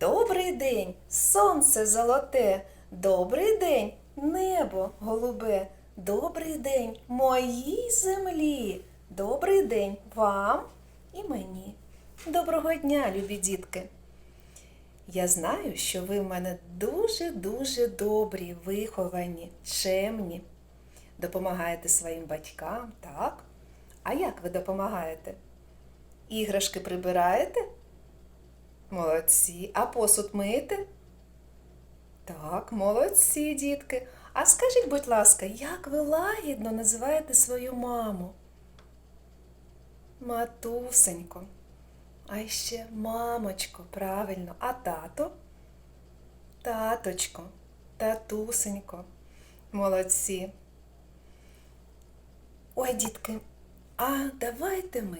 Добрий день, сонце золоте, добрий день, небо голубе, добрий день моїй землі, добрий день вам і мені. Доброго дня, любі дітки! Я знаю, що ви в мене дуже-дуже добрі, виховані, чемні. Допомагаєте своїм батькам, так? А як ви допомагаєте? Іграшки прибираєте? Молодці. А посуд миєте? Так, молодці, дітки. А скажіть, будь ласка, як ви лагідно називаєте свою маму? Матусенько. А ще мамочко, правильно. А тато? Таточко, татусенько. Молодці. Ой, дітки, а давайте ми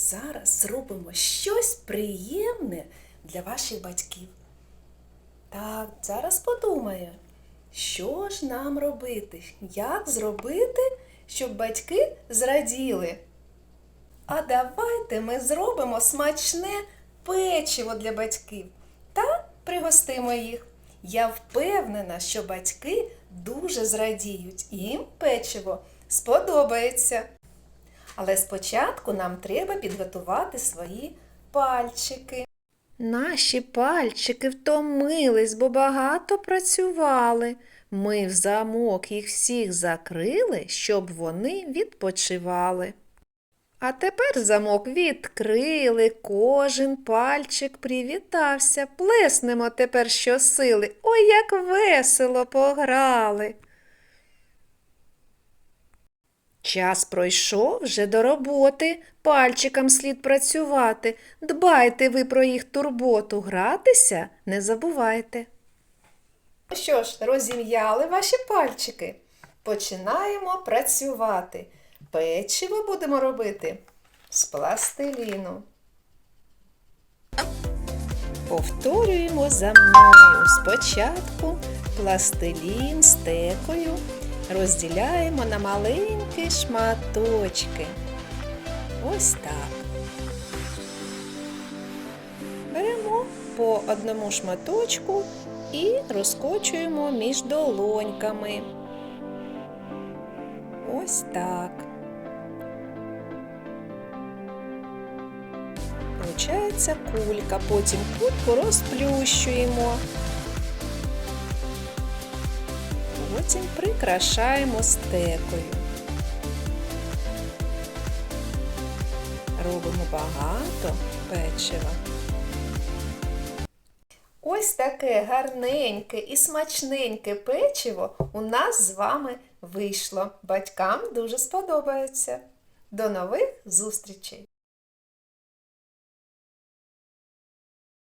зараз зробимо щось приємне для ваших батьків. Так, зараз подумаю, що ж нам робити? Як зробити, щоб батьки зраділи? А давайте ми зробимо смачне печиво для батьків та пригостимо їх. Я впевнена, що батьки дуже зрадіють, їм печиво сподобається. Але спочатку нам треба підготувати свої пальчики. Наші пальчики втомились, бо багато працювали. Ми в замок їх всіх закрили, щоб вони відпочивали. А тепер замок відкрили, кожен пальчик привітався. Плеснемо тепер щосили. Ой, як весело пограли. Час пройшов вже до роботи, пальчикам слід працювати. Дбайте ви про їх турботу, гратися не забувайте. Ну що ж, розім'яли ваші пальчики. Починаємо працювати. Печиво будемо робити з пластиліну. Повторюємо за мною. Спочатку пластилін стекою розділяємо на маленькі шматочки. Ось так. Беремо по одному шматочку і розкочуємо між долоньками. Ось так. Получається кулька, потім кульку розплющуємо. Потім прикрашаємо стекою. Робимо багато печива. Ось таке гарненьке і смачненьке печиво у нас з вами вийшло. Батькам дуже сподобається. До нових зустрічей!